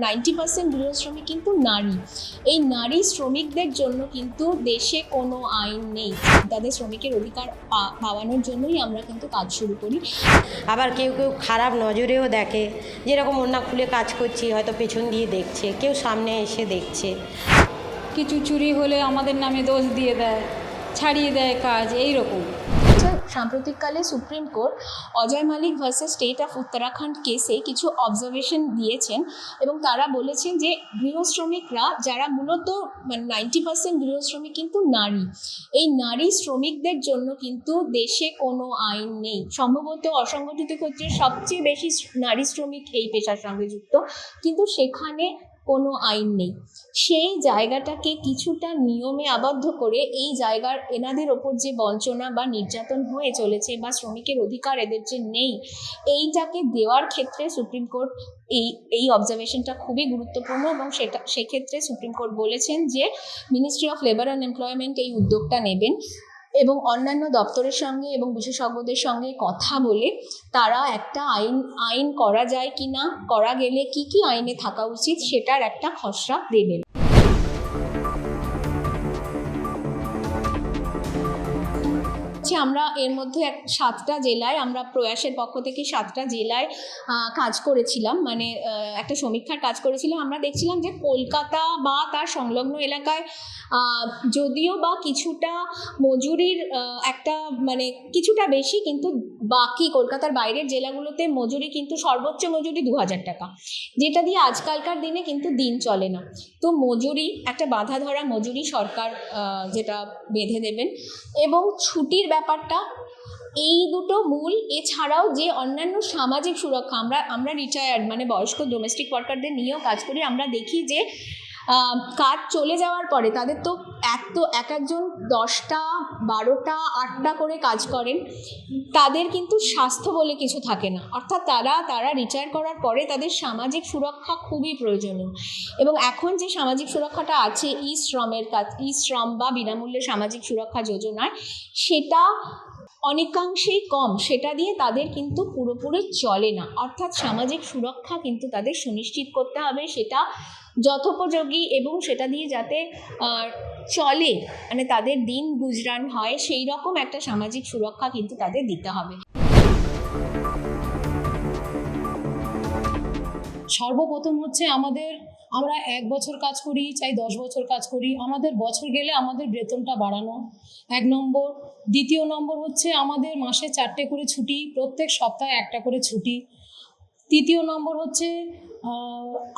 Ninety percent গৃহ শ্রমিক কিন্তু নারী। এই নারী শ্রমিকদের জন্য কিন্তু দেশে কোনো আইন নেই। তাদের শ্রমিকের অধিকার পা- পাওয়ানোর জন্যই আমরা কিন্তু কাজ শুরু করি। আবার কেউ কেউ খারাপ নজরেও দেখে। যেরকম ওড়না খুলে কাজ করছি হয়তো পেছন দিয়ে দেখছে কেউ সামনে এসে দেখছে। কিছু চুরি হলে আমাদের নামে দোষ দিয়ে দেয় ছাড়িয়ে দেয় কাজ এই রকম সাম্প্রতিককালে supreme court Ajay Malik versus state of Uttarakhand কেসে কিছু অবজারভেশন দিয়েছেন এবং তারা বলেছেন যে গৃহশ্রমিকরা যারা মূলত মানে নাইনটি পার্সেন্ট গৃহশ্রমিক কিন্তু নারী। এই নারী শ্রমিকদের জন্য কিন্তু দেশে কোনো আইন নেই। সম্ভবত অসংগঠিত ক্ষেত্রে সবচেয়ে বেশি নারী শ্রমিক এই পেশার সঙ্গে যুক্ত। কিন্তু সেখানে কোনো আইন নেই। সেই জায়গাটাকে কিছুটা নিয়মে আবদ্ধ করে এই জায়গার এনাদের ওপর যে বঞ্চনা বা নির্যাতন হয়ে চলেছে বা শ্রমিকের অধিকার এদের যে নেই, এইটাকে দেওয়ার ক্ষেত্রে সুপ্রিম কোর্ট এই এই অবজারভেশনটা খুবই গুরুত্বপূর্ণ এবং সেটা, সেক্ষেত্রে সুপ্রিম কোর্ট বলেছেন যে ministry of labour and employment এই উদ্যোগটা নেবেন। এবং অন্যান্য দপ্তরের সঙ্গে এবং বিশেষজ্ঞদের সঙ্গে কথা বলে তারা একটা আইন আইন করা যায় কি না করা গেলে কি কি আইনে থাকা উচিত সেটার একটা খসড়া দেবেন। হচ্ছে আমরা এর মধ্যে এক সাতটা জেলায়, আমরা প্রয়াসের পক্ষ থেকে সাতটা জেলায় কাজ করেছিলাম। মানে একটা সমীক্ষার কাজ করেছিলাম। আমরা দেখছিলাম যে কলকাতা বা তার সংলগ্ন এলাকায় যদিও বা কিছুটা মজুরির একটা মানে কিছুটা বেশি, কিন্তু বাকি কলকাতার বাইরের জেলাগুলোতে মজুরি কিন্তু সর্বোচ্চ মজুরি দু হাজার টাকা। যেটা দিয়ে আজকালকার দিনে কিন্তু দিন চলে না। তো মজুরি, একটা বাধা ধরা মজুরি সরকার যেটা বেঁধে দেবেন। এবং ছুটির ব্যাপারটা, এই দুটো মূল, এছাড়াও যে অন্যান্য সামাজিক সুরক্ষা, আমরা আমরা রিটায়ার্ড মানে বয়স্ক ডোমেস্টিক ওয়ার্কারদের নিয়েও কাজ করি, আমরা দেখি যে কাজ চলে যাওয়ার পরে তাদের তো এত এক একজন দশটা, বারোটা, আটটা করে কাজ করেন। তাদের কিন্তু স্বাস্থ্য বলে কিছু থাকে না। অর্থাৎ তারা তারা রিটায়ার করার পরে তাদের সামাজিক সুরক্ষা খুবই প্রয়োজনীয়। এবং এখন যে সামাজিক সুরক্ষাটা আছে, ই শ্রমের কাজ, ই শ্রম বা বিনামূল্যে সামাজিক সুরক্ষা যোজনায়, সেটা অনেকাংশেই কম। সেটা দিয়ে তাদের কিন্তু পুরোপুরি চলে না। অর্থাৎ সামাজিক সুরক্ষা কিন্তু তাদের সুনিশ্চিত করতে হবে। সেটা যথোপযোগী এবং সেটা দিয়ে যাতে চলে মানে তাদের দিন গুজরান হয় সেই রকম একটা সামাজিক সুরক্ষা কিন্তু তাদের দিতে হবে। সর্বপ্রথম হচ্ছে আমাদের, আমরা এক বছর কাজ করি, চাই দশ বছর কাজ করি। আমাদের বছর গেলে আমাদের বেতনটা বাড়ানো। এক নম্বর। দ্বিতীয় নম্বর হচ্ছে আমাদের মাসে চারটে করে ছুটি, প্রত্যেক সপ্তাহে একটা করে ছুটি। তৃতীয় নম্বর হচ্ছে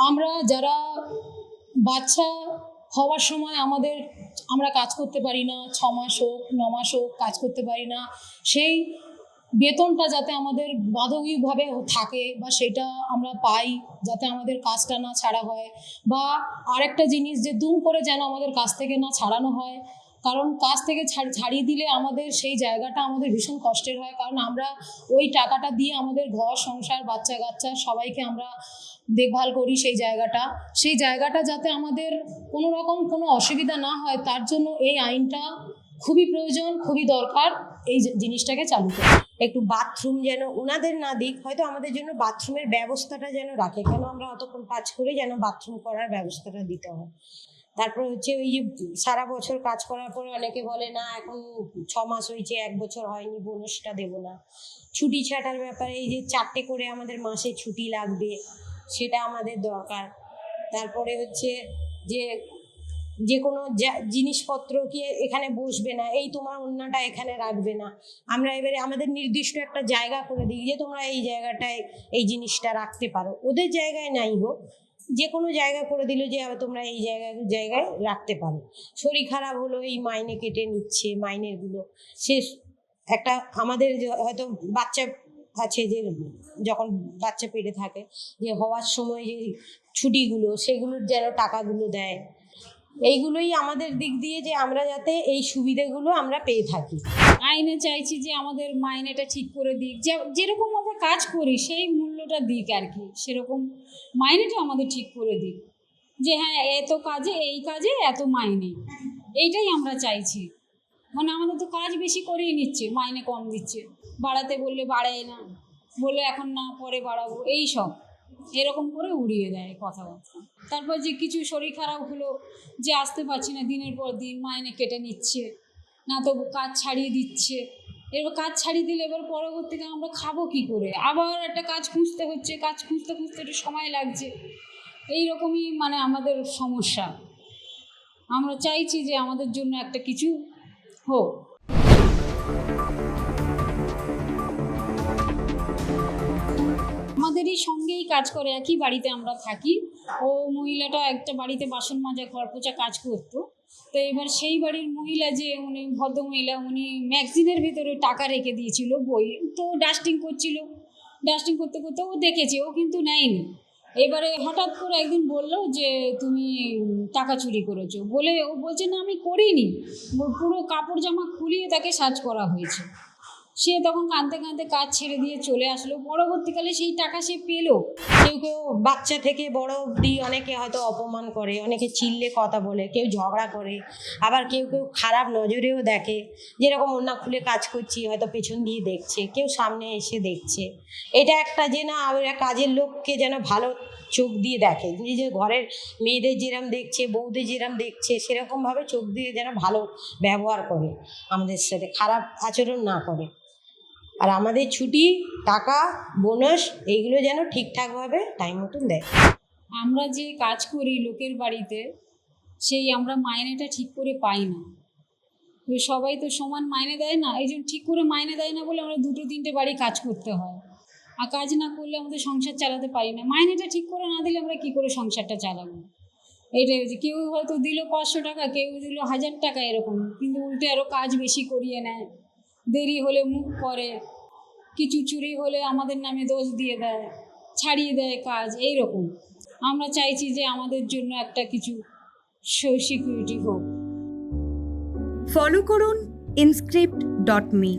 আমরা যারা বাচ্চা হওয়ার সময় আমাদের, আমরা কাজ করতে পারি না, ছ মাস হোক, ন মাস হোক কাজ করতে পারি না, সেই বেতনটা যাতে আমাদের বাধকীয়ভাবে থাকে বা সেটা আমরা পাই যাতে আমাদের কাজটা না ছাড়া হয় বা আরেকটা জিনিস যে দুম করে যেন আমাদের কাজ থেকে না ছাড়ানো হয় কারণ কাজ থেকে ছাড়- ছাড়িয়ে দিলে আমাদের সেই জায়গাটা আমাদের ভীষণ কষ্টের হয়। কারণ আমরা ওই টাকাটা দিয়ে আমাদের ঘর, সংসার, বাচ্চা কাচ্চা সবাইকে আমরা দেখভাল করি সেই জায়গাটা। সেই জায়গাটা যাতে আমাদের কোনো রকম কোনো অসুবিধা না হয়, তার জন্য এই আইনটা খুবই প্রয়োজন, খুবই দরকার এই জিনিসটাকে চালু করা। একটু বাথরুম যেন ওনাদের না দিক, হয়তো আমাদের জন্য বাথরুমের ব্যবস্থাটা যেন রাখে। কেন আমরা অতক্ষণ কাজ করে যেন বাথরুম করার ব্যবস্থাটা দিতে হয়? তারপর হচ্ছে ওই যে সারা বছর কাজ করার পরে অনেকে বলে, না, এখন ছ মাস হয়েছে, এক বছর হয়নি বোনাসটা দেবো না। ছুটি ছাটার ব্যাপারে এই যে চারটে করে আমাদের মাসে ছুটি লাগবে, সেটা আমাদের দরকার। তারপরে হচ্ছে যে যে কোনো জিনিসপত্র কি এখানে বসবে না, এই তোমার অন্যটা এখানে রাখবে না। আমরা এবারে আমাদের নির্দিষ্ট একটা জায়গা করে দিই যে তোমরা এই জায়গাটায় এই জিনিসটা রাখতে পারো। ওদের জায়গায় নাই হোক যে কোনো জায়গা করে দিল যে তোমরা এই জায়গায় জায়গায় রাখতে পারো। শরীর খারাপ হলো, এই মাইনে কেটে নিচ্ছে মাইনেরগুলো সে একটা আমাদের হয়তো বাচ্চা আছে যে, যখন বাচ্চা পেটে থাকে, যে হওয়ার সময় যে ছুটিগুলো সেগুলোর যেন টাকাগুলো দেয়। এইগুলোই আমাদের দিক দিয়ে যে আমরা যাতে এই সুবিধেগুলো আমরা পেয়ে থাকি। আইনে চাইছি যে আমাদের মাইনেটা ঠিক করে দিক। যেরকম কাজ করি, সেই মূল্যটা দিক আর কি, সেরকম মাইনেটা আমাদের ঠিক করে দিক। যে হ্যাঁ এত কাজে, এই কাজে এত মাইনে। এইটাই আমরা চাইছি। মানে আমাদের তো কাজ বেশি করেই নিচ্ছে, মাইনে কম দিচ্ছে। বাড়াতে বললে বাড়ায় না, বললে এখন না, পরে বাড়াবো, এই সব। এরকম করে উড়িয়ে দেয় কথাবার্তা। তারপর যে কিছু শরীর খারাপ হলো, যে আসতে পারছি না, দিনের পর দিন মাইনে কেটে নিচ্ছে, না তো কাজ ছাড়িয়ে দিচ্ছে এবার কাজ ছাড়িয়ে দিলে এবার পরবর্তীকালে আমরা খাব কি করে? আবার একটা কাজ খুঁজতে হচ্ছে, কাজ খুঁজতে খুঁজতে একটু সময় লাগছে। এই রকমই মানে আমাদের সমস্যা। আমরা চাইছি যে আমাদের জন্য একটা কিছু হোক। আমাদেরই সঙ্গেই কাজ করে, একই বাড়িতে আমরা থাকি। ও মহিলাটা একটা বাড়িতে বাসন মাজা ঘর পোছা কাজ করতো। তো এবার সেই বাড়ির মহিলা যে উনি ভদ্রমহিলা, উনি ম্যাগজিনের ভিতরে টাকা রেখে দিয়েছিল, বই। তো ডাস্টিং করছিল। ডাস্টিং করতে করতে ও দেখেছে, ও কিন্তু নেয়নি। এবারে হঠাৎ করে একদিন বলল যে, তুমি টাকা চুরি করেছ। বলে ও বলছে, না, আমি করিনি। পুরো কাপড় জামা খুলিয়ে তাকে সার্চ করা হয়েছে। সে তখন কাঁদতে কাঁদতে কাজ ছেড়ে দিয়ে চলে আসলো। পরবর্তীকালে সেই টাকা সে পেল। কেউ কেউ বাচ্চা থেকে বড় অবধি অনেকে হয়তো অপমান করে, অনেকে চিল্লে কথা বলে, কেউ ঝগড়া করে, আবার কেউ কেউ খারাপ নজরেও দেখে। যেরকম অন্য খুলে কাজ করছি, হয়তো পেছন দিয়ে দেখছে, কেউ সামনে এসে দেখছে। এটা একটা যে না কাজের লোককে যেন ভালো চোখ দিয়ে দেখে। নিজের ঘরের মেয়েদের যেরম দেখছে, বউদের যেরম দেখছে সেরকমভাবে চোখ দিয়ে যেন ভালো ব্যবহার করে। আমাদের সাথে খারাপ আচরণ না করে। আর আমাদের ছুটি, টাকা বোনাস এইগুলো যেন ঠিকঠাকভাবে টাইম মতন দেয়। আমরা যে কাজ করি লোকের বাড়িতে, সেই আমরা মাইনেটা ঠিক করে পাই না। সবাই তো সমান মাইনে দেয় না এই জন্য ঠিক করে মাইনে দেয় না বলে আমরা দুটো তিনটে বাড়ি কাজ করতে হয়। আর কাজ না করলে আমাদের সংসার চালাতে পারি না। মাইনেটা ঠিক করে না দিলে আমরা কি করে সংসারটা চালাবো? এটাই হচ্ছে, কেউ হয়তো দিল পাঁচশো টাকা, কেউ দিল হাজার টাকা এরকম, কিন্তু উল্টে আরও কাজ বেশি করিয়ে নেয়। দেরি হলে মুখ করে, কিছু চুরি হলে আমাদের নামে দোষ দিয়ে দেয়, ছাড়িয়ে দেয় কাজ এই রকম আমরা চাইছি যে আমাদের জন্য একটা কিছু সিকিউরিটি হোক। ফলো করুন ইনস্ক্রিপ্ট ডট মি